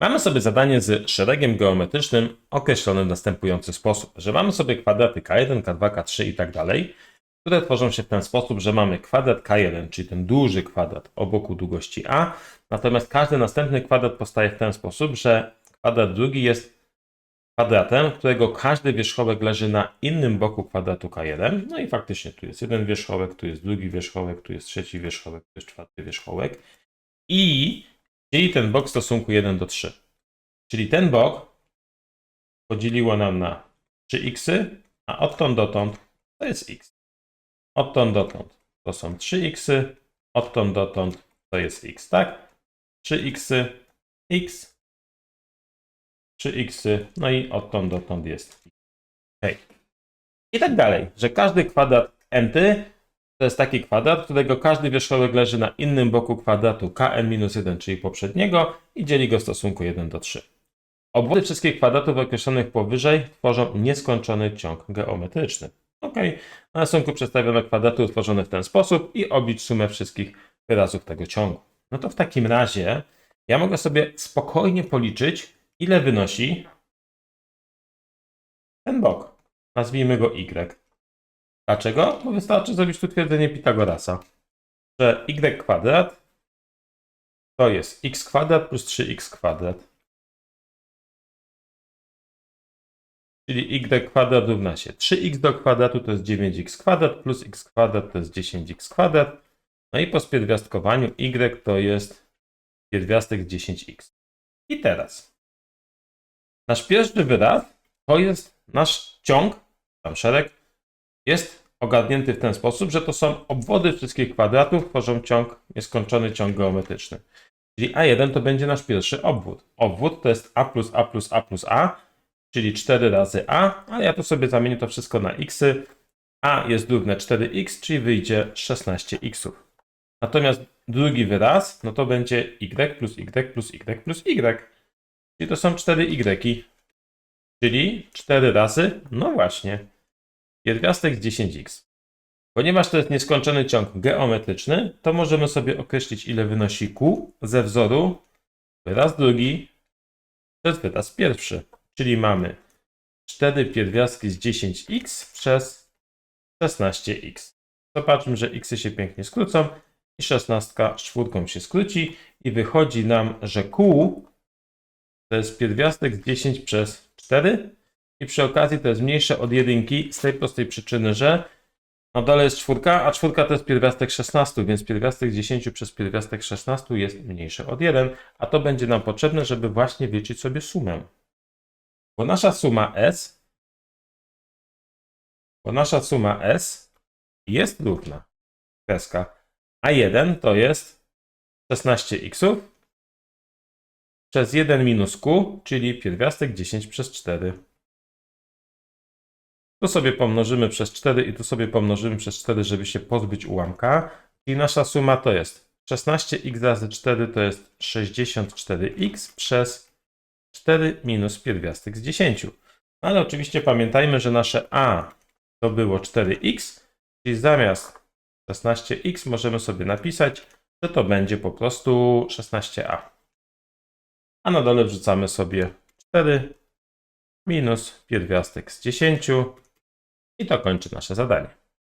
Mamy sobie zadanie z szeregiem geometrycznym określone w następujący sposób, że mamy sobie kwadraty k1, k2, k3 i tak dalej, które tworzą się w ten sposób, że mamy kwadrat k1, czyli ten duży kwadrat o boku długości a, natomiast każdy następny kwadrat powstaje w ten sposób, że kwadrat drugi jest kwadratem, którego każdy wierzchołek leży na innym boku kwadratu k1. No i faktycznie tu jest jeden wierzchołek, tu jest drugi wierzchołek, tu jest trzeci wierzchołek, tu jest czwarty wierzchołek. I dzieli ten bok w stosunku 1 do 3. Czyli ten bok podzieliło nam na 3x, a odtąd dotąd to jest x. Odtąd dotąd to są 3x, odtąd dotąd to jest x, tak? 3x, x, 3x, no i odtąd dotąd jest x. Hej. I tak dalej, że każdy kwadrat nty to jest taki kwadrat, którego każdy wierzchołek leży na innym boku kwadratu kn-1, czyli poprzedniego i dzieli go w stosunku 1 do 3. Obwody wszystkich kwadratów określonych powyżej tworzą nieskończony ciąg geometryczny. Ok, na rysunku przedstawiono kwadraty utworzone w ten sposób i oblicz sumę wszystkich wyrazów tego ciągu. No to w takim razie ja mogę sobie spokojnie policzyć, ile wynosi ten bok. Nazwijmy go y. Dlaczego? Bo wystarczy zrobić tu twierdzenie Pitagorasa, że y kwadrat to jest x kwadrat plus 3x kwadrat. Czyli y kwadrat równa się 3x do kwadratu to jest 9x kwadrat plus x kwadrat to jest 10x kwadrat. No i po spierwiastkowaniu y to jest pierwiastek 10x. I teraz nasz pierwszy wyraz to jest nasz ciąg, tam szereg, jest ogarnięty w ten sposób, że to są obwody wszystkich kwadratów, tworzą ciąg, nieskończony ciąg geometryczny. Czyli A1 to będzie nasz pierwszy obwód. Obwód to jest A plus A plus A plus A, czyli 4 razy A, ale ja tu sobie zamienię to wszystko na x. A jest równe 4x, czyli wyjdzie 16x. Natomiast drugi wyraz, no to będzie y plus y plus y plus y. Czyli to są 4y. Czyli 4 razy, no właśnie, pierwiastek z 10x. Ponieważ to jest nieskończony ciąg geometryczny, to możemy sobie określić, ile wynosi q ze wzoru wyraz drugi przez wyraz pierwszy. Czyli mamy 4 pierwiastki z 10x przez 16x. Zobaczmy, że x się pięknie skrócą i 16 czwórką się skróci i wychodzi nam, że q to jest pierwiastek z 10 przez 4 i przy okazji to jest mniejsze od jedynki z tej prostej przyczyny, że na dole jest czwórka, a czwórka to jest pierwiastek 16, więc pierwiastek 10 przez pierwiastek 16 jest mniejszy od 1, a to będzie nam potrzebne, żeby właśnie wyliczyć sobie sumę. Bo nasza suma S, bo nasza suma S jest równa, kreska, a 1 to jest 16x przez 1 minus q, czyli pierwiastek 10 przez 4. Tu sobie pomnożymy przez 4 i tu sobie pomnożymy przez 4, żeby się pozbyć ułamka. I nasza suma to jest 16x razy 4 to jest 64x przez 4 minus pierwiastek z 10. Ale oczywiście pamiętajmy, że nasze a to było 4x, czyli zamiast 16x możemy sobie napisać, że to będzie po prostu 16a. A na dole wrzucamy sobie 4 minus pierwiastek z 10 i to kończy nasze zadanie.